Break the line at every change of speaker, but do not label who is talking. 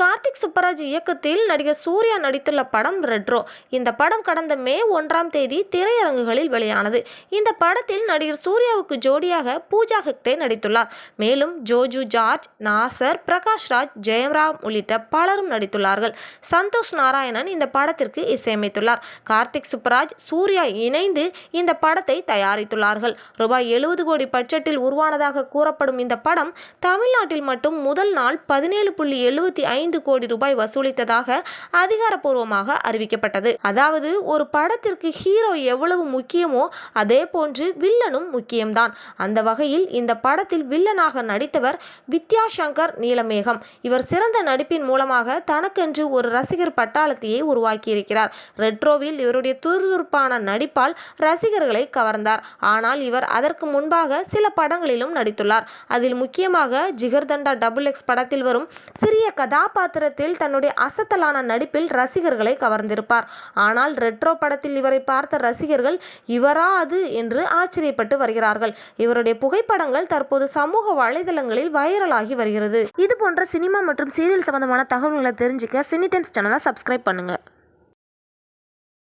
கார்த்திக் சுப்பராஜ் இயக்கத்தில் நடிகர் சூர்யா நடித்துள்ள படம் ரெட்ரோ. இந்த படம் கடந்த மே ஒன்றாம் தேதி திரையரங்குகளில் வெளியானது. இந்த படத்தில் நடிகர் சூர்யாவுக்கு ஜோடியாக பூஜா ஹெக்டே நடித்துள்ளார். மேலும் ஜோஜு ஜார்ஜ் நாசர் பிரகாஷ் ராஜ் ஜெயராம் உள்ளிட்ட பலரும் நடித்துள்ளார்கள். சந்தோஷ் நாராயணன் இந்த படத்திற்கு இசையமைத்துள்ளார். கார்த்திக் சுப்பராஜ் சூர்யா இணைந்து இந்த படத்தை தயாரித்துள்ளார்கள். ரூபாய் எழுபது கோடி பட்ஜெட்டில் உருவானதாக கூறப்படும் இந்த படம் தமிழ்நாட்டில் மட்டும் முதல் நாள் பதினேழு புள்ளி எழுபத்தி ஐந்து ஐந்து கோடி ரூபாய் வசூலித்ததாக அதிகாரப்பூர்வமாக அறிவிக்கப்பட்டது. அதாவது ஒரு படத்திற்கு ஹீரோ எவ்வளவு முக்கியமோ அதே போன்று வில்லனும் முக்கியம்தான். அந்த வகையில் இந்த படத்தில் வில்லனாக நடித்தவர் வித்யாசங்கர் நீலமேகம். இவர் சிறந்த நடிப்பின் மூலமாக தனக்கென்று ஒரு ரசிகர் பட்டாளத்தையே உருவாக்கியிருக்கிறார். ரெட்ரோவில் இவருடைய துருதுருப்பான நடிப்பால் ரசிகர்களை கவர்ந்தார். ஆனால் இவர் அதற்கு முன்பாக சில படங்களிலும் நடித்துள்ளார். அதில் முக்கியமாக ஜிகர்தண்டா டபுள் எக்ஸ் படத்தில் வரும் சிறிய கதாபாத்திரத்தில் தன்னுடைய அசத்தலான நடிப்பில் ரசிகர்களை கவர்ந்திருப்பார். ஆனால் ரெட்ரோ படத்தில் இவரை பார்த்த ரசிகர்கள் இவரா அது? என்று ஆச்சரியப்பட்டு வருகிறார்கள். இவருடைய புகைப்படங்கள் தற்போது சமூக வலைதளங்களில் வைரலாகி வருகிறது. இது போன்ற சினிமா மற்றும் சீரியல் சம்பந்தமான தகவல்களை தெரிஞ்சுக்க சினிடென்ஸ் சேனலை சப்ஸ்கிரைப் பண்ணுங்கள்